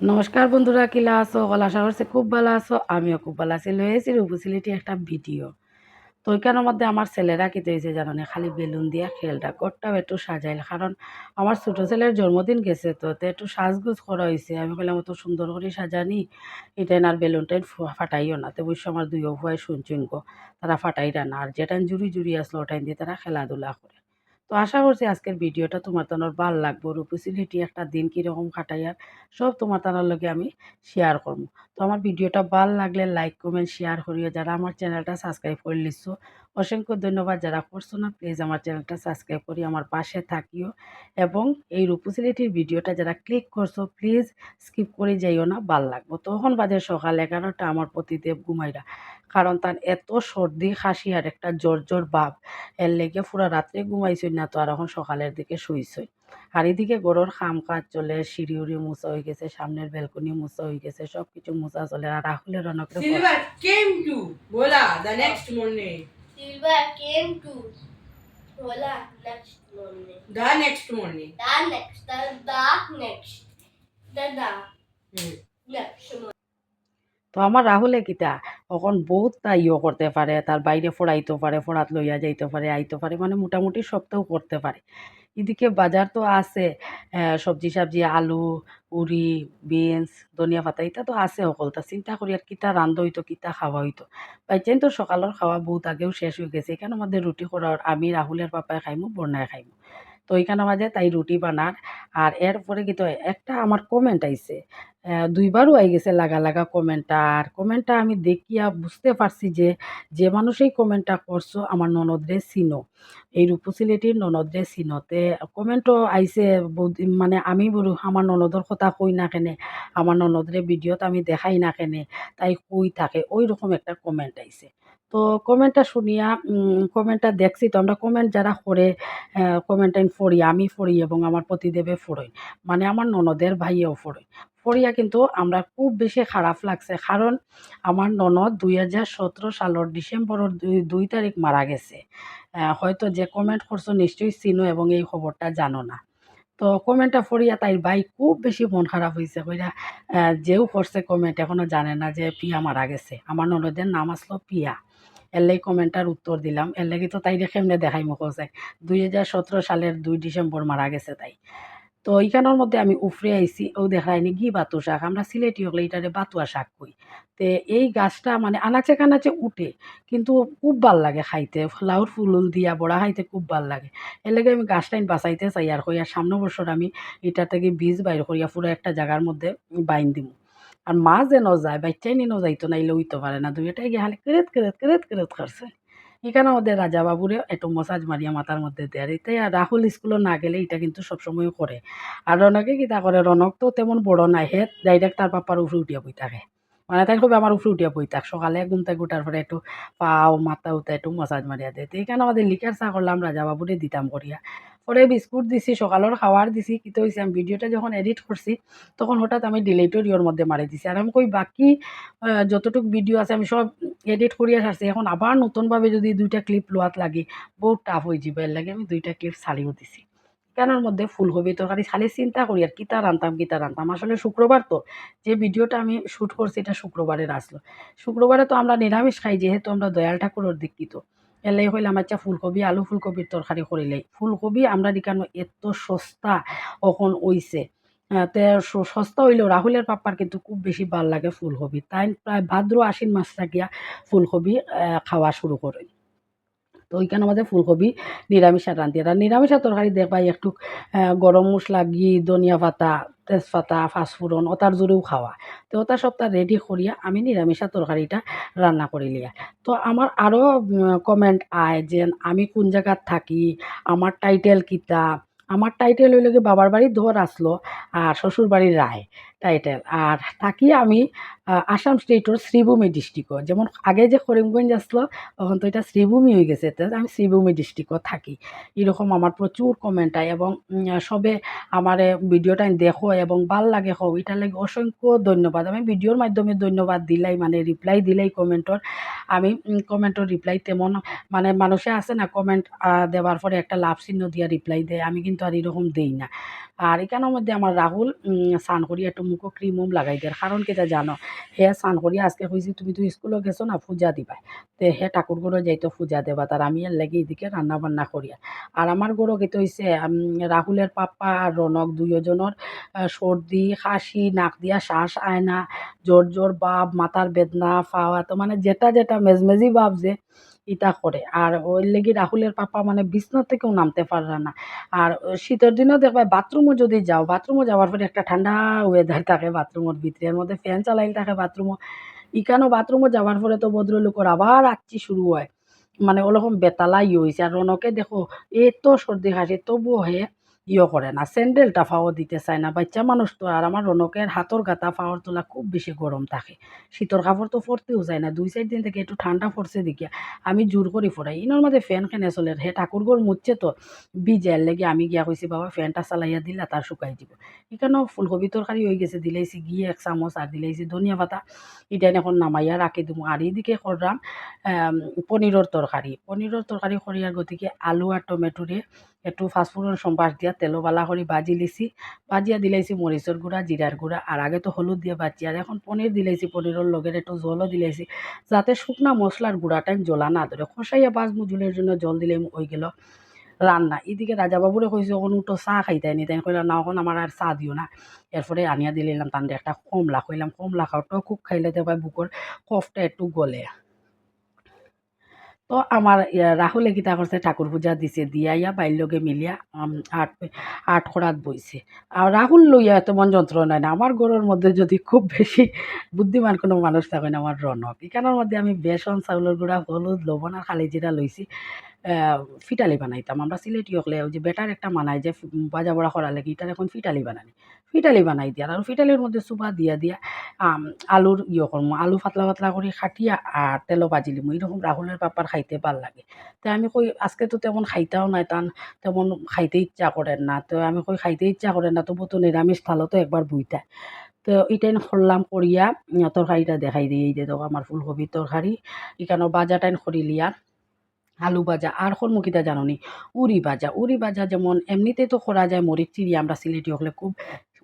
নমস্কার বন্ধুরা, কিলা গলা আশা করছি খুব ভালো আছো। আমিও খুব ভালো আছি। লয়েছি রূপসিলিটি একটা ভিডিও। তো ওইখানের মধ্যে আমার ছেলেরা কি হয়েছে জানো না খালি বেলুন দিয়া খেলটা করটাও একটু সাজাইল। কারণ আমার ছোটো ছেলের জন্মদিন গেছে, তো তো একটু সাজগুজ করা হয়েছে। আমি বললাম, অত সুন্দর করে সাজানি। এটাই আর বেলুনটাই ফাটাইও না। তো বুঝছ আমার দুই অভুয়াই শুনছুন গো। তারা ফাটাইরা না। আর যেটাই জুড়ি জুড়ি আসলো ওটাই দিয়ে তারা খেলাধুলা করে। তো আশা করছি আজকের ভিডিওটা তোমার তানোর ভালো লাগবো। রূপসিলিটি একটা দিন কীরকম কাটাইয়ার সব তোমার তানোর লগে আমি শেয়ার করব। তো আমার ভিডিওটা ভালো লাগলে লাইক কমেন্ট শেয়ার করিও। যারা আমার চ্যানেলটা সাবস্ক্রাইব করে লিখছ অসংখ্য ধন্যবাদ। যারা করছ না প্লিজ আমার চ্যানেলটা সাবস্ক্রাইব করি আমার পাশে থাকিও। এবং এই রূপসিলিটির ভিডিওটা যারা ক্লিক করছ প্লিজ স্কিপ করে যাইও না, ভালো লাগবো। তখন বাজে সকাল এগারোটা, আমার প্রতিদেব ঘুমাইরা। কারণ তার এত সর্দি খাসি আর একটা জ্বর জ্বর ভাব এর লেগে পুরো রাত্রে ঘুমাইছই না তো আর এখন সকালের দিকে শুইছই। আর এদিকে গরুর খাম কাজ চলে সিঁড়ি উড়ি মোছা হয়ে গেছে সামনের বেলকনি মোছা হয়ে গেছে সব কিছু মোছা চলে আর রাহুলের morning. তো আমার রাহুলে কিতা? এখন বহুত তা ইয়ে করতে পারে, তার বাইরে ফোড়াইতে পারে, ফোড়াত লইয়া যাইতে পারে, আইতে পারে মানে মোটামুটি সবটাও করতে পারে। এদিকে বাজার তো আছে সবজি সবজি, আলু উড়ি বিনস, ধনিয়া পাতা ইটা তো আছে সকলটা চিন্তা করি আর কিতা রান্ধ হইতো, কিতা খাওয়া হইতো। বাইচেন তো সকালের খাওয়া বহুত আগেও শেষ হয়ে গেছে এখানে মধ্যে রুটি করার আমি রাহুলের পাপায় খাইমু বন্যায় খাইমু। তো ওইখানে মাঝে তাই রুটি বানার আর এরপরে কিন্তু একটা আমার কমেন্ট আইছে। দুইবারও আই গেছে লাগা লাগা কমেন্টটা আর কমেন্টটা আমি দেখিয়া বুঝতে পারছি যে যে মানুষ এই কমেন্টটা করছ, আমার ননদরে চিনো। এই রূপসিলেটির ননদরে চিনতে। কমেন্টও আইছে মানে আমি বলো, আমার ননদর কথা কই না কেনে? আমার ননদরে ভিডিওত আমি দেখাই না কেনে? তাই কই থাকে? ওই রকম একটা কমেন্ট আইছে। তো কমেন্টটা শুনিয়া কমেন্টটা দেখছি তো আমরা কমেন্ট যারা করে কমেন্টাইন ফড়ি আমি ফড়ি এবং আমার প্রতিদেবে ফড়ই মানে আমার ননদের ভাইয়েও ফড়ই ফড়িয়া কিন্তু আমরা খুব বেশি খারাপ লাগছে। কারণ আমার ননদ দুই হাজার সতেরো সালের ডিসেম্বরের দুই দুই তারিখ মারা গেছে। হয়তো যে কমেন্ট করছ নিশ্চয়ই চিনো এবং এই খবরটা জানো না। তো কমেন্টটা পড়িয়া তাই ভাই খুব বেশি মন খারাপ হয়েছে কইরা যেও করছে কমেন্ট এখনও জানে না যে পিয়া মারা গেছে। আমার ননদের নাম আসলো পিয়া। এর কমেন্টার উত্তর দিলাম। এর লাগি তো তাই রেখে এমনি দেখাই মুখ যায় দুই হাজার সতেরো সালের দুই ডিসেম্বর মারা গেছে তাই। তো এইখানের মধ্যে আমি উফরে আইছি, ও দেখায়নি গি বাতু শাক? আমরা সিলেটি হলে এটারে বাতুয়া শাক কই। তে এই গাছটা মানে আনাচে কানাচে উঠে, কিন্তু খুব ভালো লাগে খাইতে। লাউর ফুল উল দিয়া বড়া খাইতে খুব ভালো লাগে। এর লাগে আমি গাছটাইন বাঁচাইতে চাই আর কই আর সামনে বছর আমি এটা থেকে বীজ বাইর করিয়া পুরো একটা জায়গার মধ্যে বাইন দিব আর মা যে ন যায় বাচ্চাই নিয়ে যাইতো নাইলে উইতে পারে না। দুইটাই গিয়ে খালি কেরেত কেরেত কেরেত কেরেত করছে। এখানে আমাদের রাজা বাবুরে একটু মসাজ মারিয়া মাথার মধ্যে দেয় আর এতে রাহুল স্কুলে না গেলে এটা কিন্তু সবসময় করে। আর রনকে কিতা করে? রনক তো তেমন বড় নাই হে ডাইরেক্ট তার পাপার উপরে উঠিয়া বই থাকে মানে তাই খুব আমার উপরে উঠিয়া বই থাক সকালে ঘুম থেকে উঠার পরে একটু পাও মাথা উঠে একটু মসাজ মারিয়া দেয় তো এখানে আমাদের লিকার চা করলাম রাজা বাবুরে দিতাম করিয়া। পরে বিস্কুট দিছি সকালের খাওয়ার দিছি কিন্তু হয়েছে আমি ভিডিওটা যখন এডিট করছি তখন হঠাৎ আমি ডিলেটর ইয়োর মধ্যে মারি দিছি। আর আমি কই, বাকি যতটুক ভিডিও আছে, আমি সব এডিট করিয়া ছাড়ছি এখন আবার নতুনভাবে যদি দুইটা ক্লিপ লোয়াত লাগে, বহুত টাফ হয়ে যাবে এর লাগে আমি দুইটা ক্লিপ ছাড়িও দিছি। কেনার মধ্যে ফুলকপি তরকারি খালি চিন্তা করি আর কিতা রান্তাম কিতা রান্তাম আসলে শুক্রবার তো, যে ভিডিওটা আমি শ্যুট করছি এটা শুক্রবারের আসলো। শুক্রবারে তো আমরা নিরামিষ খাই, যেহেতু আমরা দয়াল ঠাকুরের দীক্ষিত। এলাই হইলাম আচ্ছা ফুলকপি, আলু ফুলকপির তরকারি করিলেই ফুলকপি আমরা দিকানো এত সস্তা এখন ওইছে তে সস্তা হইলেও রাহুলের পাপ্পার কিন্তু খুব বেশি ভালো লাগে ফুলকপি। তাই প্রায় ভাদ্র আশ্বিন মাস থাকিয়া ফুলকপি খাওয়া শুরু করে। তো ওইখানে আমাদের ফুলকপি, নিরামিষা রান্ধি। আর নিরামিষা তরকারি দেখবাই একটু গরম মশলা, ঘি, ধনিয়া পাতা, তেজপাতা ফাঁসফুরন ওটার জোরেও খাওয়া। তো ওটা সবটা রেডি করিয়া আমি নিরামিষা তরকারিটা রান্না করি লিয়া তো আমার আরও কমেন্ট আয় যে আমি কোন জায়গাত থাকি, আমার টাইটেল কিতা? আমার টাইটেল হইল কি বাবার বাড়ি ধর আসলো আর শ্বশুর বাড়ির রায় টাইটেল আর থাকি আমি আসাম স্টেটর শ্রীভূমি ডিস্ট্রিক্টও যেমন আগে যে করিমগঞ্জ আসলো তখন তো এটা শ্রীভূমি হয়ে গেছে আমি শ্রীভূমি ডিস্ট্রিক্টও থাকি। এরকম আমার প্রচুর কমেন্ট আয় এবং সবে আমার ভিডিওটা দেখো এবং ভালো লাগে হও এটার লাগে অসংখ্য ধন্যবাদ। আমি ভিডিওর মাধ্যমে ধন্যবাদ দিলাই মানে রিপ্লাই দিলাই কমেন্টর আমি কমেন্টর রিপ্লাই তেমন মানে মানুষে আছে না কমেন্ট দেওয়ার পরে একটা লাভ চিহ্ন দিয়া রিপ্লাই দেয়। আমি কিন্তু আর এরকম দেই না। আর এখানের মধ্যে আমার রাহুল স্নান করি একটু মুখো ক্রিম উম লাগাই দেয় কারণ কেটা জানো হে স্নান আজকে কইছি তুমি তো স্কুলে গেছো না পূজা দিবা। তে হে ঠাকুর ঘরে যাইতো পূজা দেবা তার আমি এর লাগি এদিকে রান্না বান্না করিয়া। আর আমার গরো গেতে উম, রাহুলের পাপ্পা আর রনক দুইজনের সর্দি কাশি নাক দিয়া শ্বাস আয় না জোর জোর বাপ মাথার বেদনা পাওয়া তো মানে যেটা যেটা মেজমেজি বাপ যে ইটা করে। আর ওই লেগে রাহুলের পাপা মানে বিছনা থেকেও নামতে পারে না। আর শীতের দিনেও দেখবে বাথরুমও যদি যাও, বাথরুমও যাওয়ার পরে একটা ঠান্ডা ওয়েদার থাকে বাথরুমের ভিতরে। এর মধ্যে ফ্যান চালাইল থাকে বাথরুমও। ইকানো বাথরুমও যাওয়ার পরে তো ভদ্রলোকর আবার আচ্ছি শুরু হয়। মানে ওরকম বেতালাই হয়েছে আর রনকে দেখো, এত সর্দি খাসি তবুও হে ইয়ে করে না, স্যান্ডেলটা ফাও দিতে চায় না। বাচ্চা মানুষ তো, আর আমার রনকের হাতর গাতা ফাওয়ার তোলা খুব বেশি গরম থাকে। শীতর কাপড় তো পরতেও যায় না, দুই চার দিন থেকে একটু ঠান্ডা পড়ছে দেখিয়া আমি জোর করে ফোরাই ইনোর মধ্যে ফ্যান খেনে চলে? হে ঠাকুরগড় মুচ্ছে তো। বিজের লেগে আমি গিয়া কইছি, বাবা, ফ্যানটা চালাইয়া দিলা, তার শুকাই দিব এখানেও ফুলকপি তরকারি হয়ে গেছে, দিলাইছি গিয়ে এক চামচ, আর দিলাইছি ধনিয়া পাতা। ইটাই এখন নামাইয়া রাখি দিব আর এইদিকে করলাম পনিরের তরকারি পনিরের তরকারি করিয়ার গতিকে আলু আর টমেটোরে একটু ফাস্টফুডের সম্বাস দিয়া তেলো বালা করে ভাজি লিছি। ভাজিয়া দিলাইছি মরিচের গুঁড়া জিরার গুঁড়া আর আগে তো হলুদ দিয়ে বাজি আর এখন পনির দিলাইছি পনিরের লগের একটু জলও দিলাইছি যাতে শুকনা মশলার গুঁড়াটা জ্বলা না ধরে খসাইয়া বাজ মুজুলের জন্য জল দিলে হয়ে গেল রান্না এদিকে রাজাবাবুরে কইছে ওখানে উঠো, চাহ খাইতে নি তাই কইলাম না এখন আমার আর চাহ দিও না। এরপরে আনিয়া দিলাম তান্ডে একটা কমলা, কইলাম, কমলা খাও খুব খাইলে তো বুকর কফটা একটু গলে। তো আমার রাহুলে কিতা করছে, ঠাকুর পূজা দিছে, দিয়াইয়া বাইল্যকে মিলিয়া আট আট খরাত বইছে। আর রাহুল লইয়া এত মন যন্ত্রণা না। আমার গরুর মধ্যে যদি খুব বেশি বুদ্ধিমান কোনো মানুষ থাকে না, আমার রনক। এখানের মধ্যে আমি বেসন, চাউলের গুঁড়া, হলুদ, লবণ আর খালি জিরা লইছি। ফিটালি বানাইতাম। আমরা সিলেটি হকলে যে বেটার একটা মানাই যে বাজা বড়া করা লাগে এটার এখন ফিটালি বানানি ফিটালি বানাই দিয়া, আর ফিটালির মধ্যে চুপা দিয়া দিয়া আলুর ইয়ে করব আলু পাতলা পাতলা করে খাটিয়া আর তেলো বাজি লিমু। এরকম রাহুলের পাপার খাইতে ভালো লাগে। তো আমি কই, আজকে তো তেমন খাইতাও নাই তান, তেমন খাইতে ইচ্ছা করেন না। তো আমি কই, খাইতে ইচ্ছা করেন না তবু তো নিরামিষ থালো তো একবার বুইতা তো এটাই করলাম করিয়া তরকারিটা দেখাই দিয়ে এই যে দেখো আমার ফুলকপির তরকারি এখানে বাজাটাইন করি লিয়া আলু ভাজা, আর মুখিতা জানো নি উড়ি ভাজা উড়ি ভাজা যেমন এমনিতে তো করা যায়, মরিচ, চিড়ি, আমরা সিলেটি হলে খুব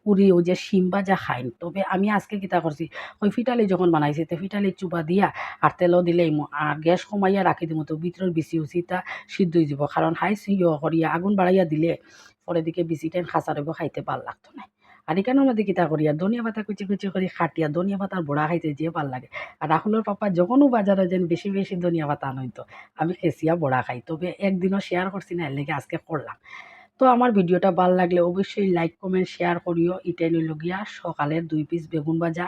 উড়ি, ওই যে শিম ভাজা খাই। তবে আমি আজকে কিতা করছি, ওই ফিটালি যখন বানাইছি, তো ফিটালি চুবা দিয়া আর তেলও দিলেই আর গ্যাস কমাইয়া রাখি দিব তো ভিতরের বিচি উচিটা সিদ্ধ যাব। কারণ হাই সিও করিয়া আগুন বাড়াইয়া দিলে পরে দিকে বিচিটাই খাঁচা রইব খাইতে ভালো লাগতো না আর কেন আমাদের কিতা করি? আর ধনিয়া পাতা কুচি কুচি করি খাটিয়া ধনিয়া পাতার বড়া খাইতে যে ভালো লাগে। আর রাহুলের পাপা যখনও বাজারে যেন বেশি বেশি ধনিয়া পাতা আনইতো আমি খেসিয়া বড়া খাই। তবে একদিনও শেয়ার করছি না এর লেগে আজকে করলাম তো আমার ভিডিওটা ভালো লাগলে অবশ্যই লাইক কমেন্ট শেয়ার করিও। ইটাই লগিয়া সকালের দুই পিস বেগুন ভাজা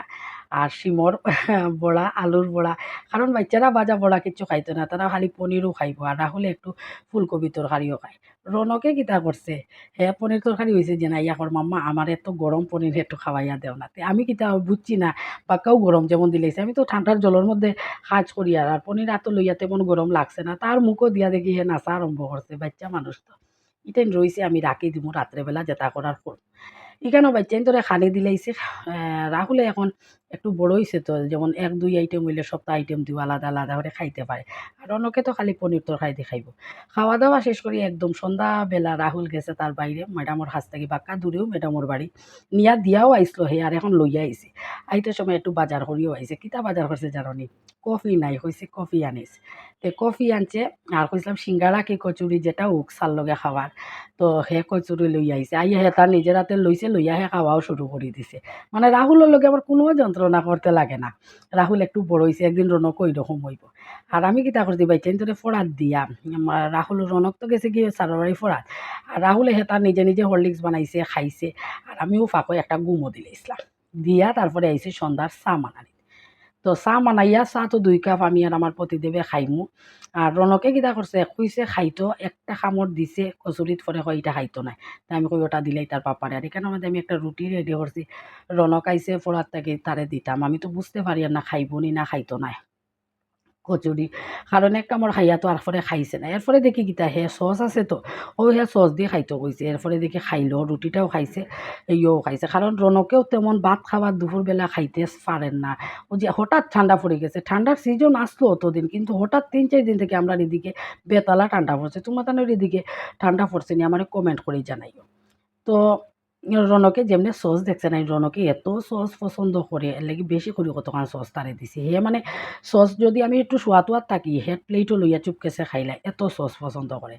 আর শিমর বড়া, আলুর বড়া। কারণ বাচ্চারা ভাজা বড়া কিছু খাইতো না, তারা খালি পনিরও খাইব আর রাহুলে একটু ফুলকপি তরকারিও খায়। রনকে কিতা করছে? হে, পনির তরকারি হয়েছে যে না ইয়াকর মাম্মা আমার এত গরম পনির একটু খাওয়াইয়া দেও না। আমি কিতা বুঝছি না, বাক্কাও গরম যেমন দিলেছে আমি তো ঠান্ডার জলের মধ্যে কাজ করি আর আর পনির এত লইয়া তেমন গরম লাগছে না। তার মুখও দিয়া দেখি হে নাচা আরম্ভ করছে বাচ্চা মানুষ তো। ইটেন রইছে আমি রাখি দিব রাত্রেবেলা যেটা করার করব এখানেও বাচ্চাইন তোরা খানি দিলাইছে রাহুলে এখন একটু বড় হয়েছে তো, যেমন এক, দুই আইটেম হইলে সপ্তাহ আইটেম দিব আলাদা আলাদা করে খাইতে পারে আর অনেকে তো খালি পনির তরকারি দিয়ে খাইব। খাওয়া দাওয়া শেষ করি একদম সন্ধ্যাবেলা রাহুল গেছে তার বাইরে ম্যাডামর হাত থেকে বাক্কা দূরেও ম্যাডামর বাড়ি নিয়া দিয়াও আইসলো হে আর এখন লইয়া আইছে আইতে সময় একটু বাজার করিও আইছে কিতা বাজার করছে জানি কফি নাই কইছে কফি আনিস তে কফি আনছে আর কইছিলাম সিঙ্গারা কি কচুরি যেটা উক চাল লগে খাবার তো হে কচুরি লই আইছে আইয়া হে তার নিজের হাতে লইছে লইয়া হে খাওয়াও শুরু করে দিছে। মানে রাহুলের লগে আমার কোনো যন্ত্রণা করতে লাগে না। রাহুল একটু বড় হয়েছে একদিন রনক ওই রকম হইব আর আমি কিতা করছি বাইচাইন তোরে ফোড়াত দিয়া। রাহুল রনক তো গেছে গিয়ে সারবারি ফোড়াত আর রাহুলে হে তার নিজে নিজে হরলিক্স বানাইছে, খাইছে। আর আমিও ফাঁকো একটা গুমো দিলে ইসলাম দিয়া তারপরে আইছি সন্ধ্যার চা মানানি তো চাহ মানাইয়া চাহ তো দুই কাপ আমি আর আমার প্রতিদেবে খাইমু আর রনকে কিতা করছে খুঁজছে খাইতো একটা খামর দিছে কচুরিত পরে কয় এটা খাইতো নাই। তাই আমি কই ওটা দিলেই তার পাপারে আর এখানে আমাদের আমি একটা রুটি রেডি করছি রনক আইসে ফোড়ার তাকে তারে দিতাম আমি তো বুঝতে পারি আর না খাইব নি, না খাইতো নাই। কচুরি কারণ এক কামড় খাইয়া তো আর পরে খাইছে না। এরপরে দেখি কিতা হে সস আছে তো। ও হে সস দিয়ে খাইতো কইছে এরপরে দেখি খাইলো রুটিটাও খাইছে ইয়েও খাইছে। কারণ রনকেও তেমন ভাত খাবার দুপুরবেলা খাইতে পারেন না। ও যে হঠাৎ ঠান্ডা পড়ে গেছে। ঠান্ডার সিজন আসলো অতদিন, কিন্তু হঠাৎ তিন চার দিন থেকে আমরা এদিকে বেতালা ঠান্ডা পড়ছে তোমার তাদের এদিকে ঠান্ডা পড়ছে নি? আমার কমেন্ট করেই জানাইও। তো রনকে যেমনি সস দেখছে না রনকে এত সস পছন্দ করে লাগি বেশি করে কতক্ষণ সস তারে দিছি। হে মানে সস যদি আমি একটু সোয়াদ তোয়াদ থাকি, হে প্লেটও লইয়া চুপকেছে খাইলা এত সস পছন্দ করে।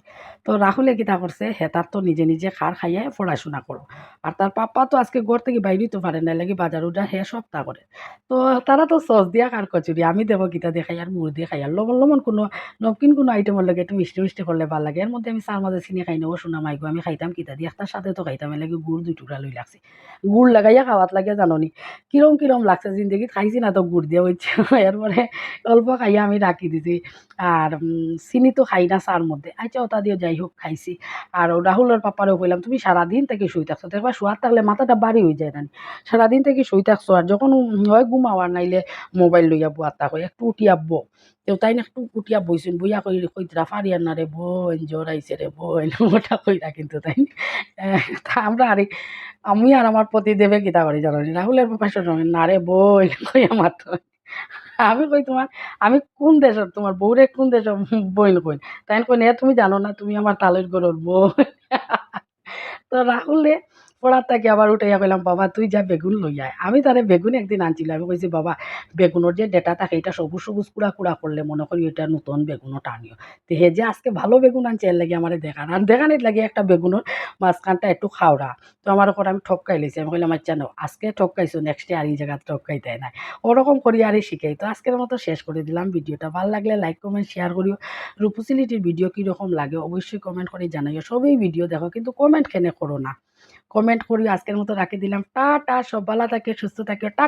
তো রাহুলে কিতা করছে, হে তার তো নিজে নিজে খার খাইয়া পড়াশোনা করো। আর তার পাপ্পা তো আজকে ঘর থেকে বাইরে তো পারে না লাগি বাজার উঠা হে সপ্তাহ করে। তো তারা তো সস দিয়া কার কচুরি, আমি দেবো কিতা দিয়ে খাই, আর মুড় দিয়ে খাই। আর লবণ লবণ কোনো নবকিন কোনো আইটেমের লাগে একটু মিষ্টি মিষ্টি করলে ভালো লাগে। এর মধ্যে আমি চার মাঝে চিনি খাই নেব, সোনা মাইগো, আমি খাইতাম কিতা দিয়ে একটার সাথে তো খাইতাম লাগে গুড় দুই টুকরা লই লাগছে। গুড় লাগাইয়া খাওয়াত লাগে জাননি। কিরম কিরম লাগছে জিন্দগি খাইছি না তো গুড় দিয়ে হচ্ছে এরপরে অল্প খাইয়া আমি রাখি দিছি। আর চিনি তো খাই না চার মধ্যে আচ্ছা ওটা দিয়ে যাই হোক, খাইছি। আর রাহুলের পাপারেও কইলাম, তুমি সারাদিন থেকে শুই থাকছো। দেখবা শোয়ার থাকলে মাথাটা বাড়ি হয়ে যায় না সারাদিন থেকে শুই থাকছো। আর যখন হয় ঘুমাওয়ার নাইলে মোবাইল লইয়া বুয়ার থাকো একটু উঠিয়া বো তাই না একটু উঠিয়া বইছেন বইয়া কই কইতরা ফারিয়ার না রে বোন জ্বর আইছে রে বোন ওটা কইরা কিন্তু তাই। তা আমরা আরে, আমি আর আমার পতি দেবে কিতা করি জানো? রাহুলের পাশে না রে বই, কই আমার তো। আমি কই তোমার আমি কোন দেশের তোমার বউরে কোন দেশের বইন কই তাই কই না, তুমি জানো না, তুমি আমার তালের গরুর বই। তো রাহুলে পড়ার থেকে আবার উঠাইয়া কইলাম বাবা, তুই যা বেগুন লই আয়। আমি তারে বেগুন একদিন আনছিলাম, আমি কইছি, বাবা, বেগুনের যে ডেটা থাকে, এটা সবুজ সবুজ কুড়া কুড়া করলে মনে করি এটা নতুন বেগুনও টানিও তো হে যে আজকে ভালো বেগুন আনছে, এর লাগে আমার দেখান আর দেখানির লাগে একটা বেগুনের মাঝখানটা একটু খাওড়া। তো আমার ওপর আমি ঠপকাই লিছি আমি কইলাম আচ্ছা নো আজকে ঠপকাইছো নেক্সট ডে আর এই জায়গা ঠপকাইতে নাই। ওরকম করি আরই শিখাই। তো আজকের মতো শেষ করে দিলাম ভিডিওটা। ভালো লাগলে লাইক কমেন্ট শেয়ার করিও। রূপসিলিটির ভিডিও কীরকম লাগে, অবশ্যই কমেন্ট করে জানাইও। সবই ভিডিও দেখো, কিন্তু কমেন্ট কেনে করো না। কমেন্ট করি আজকের মতো রাখি দিলাম। টাটা সব ভালো থাকে সুস্থ থাকে। টাটা।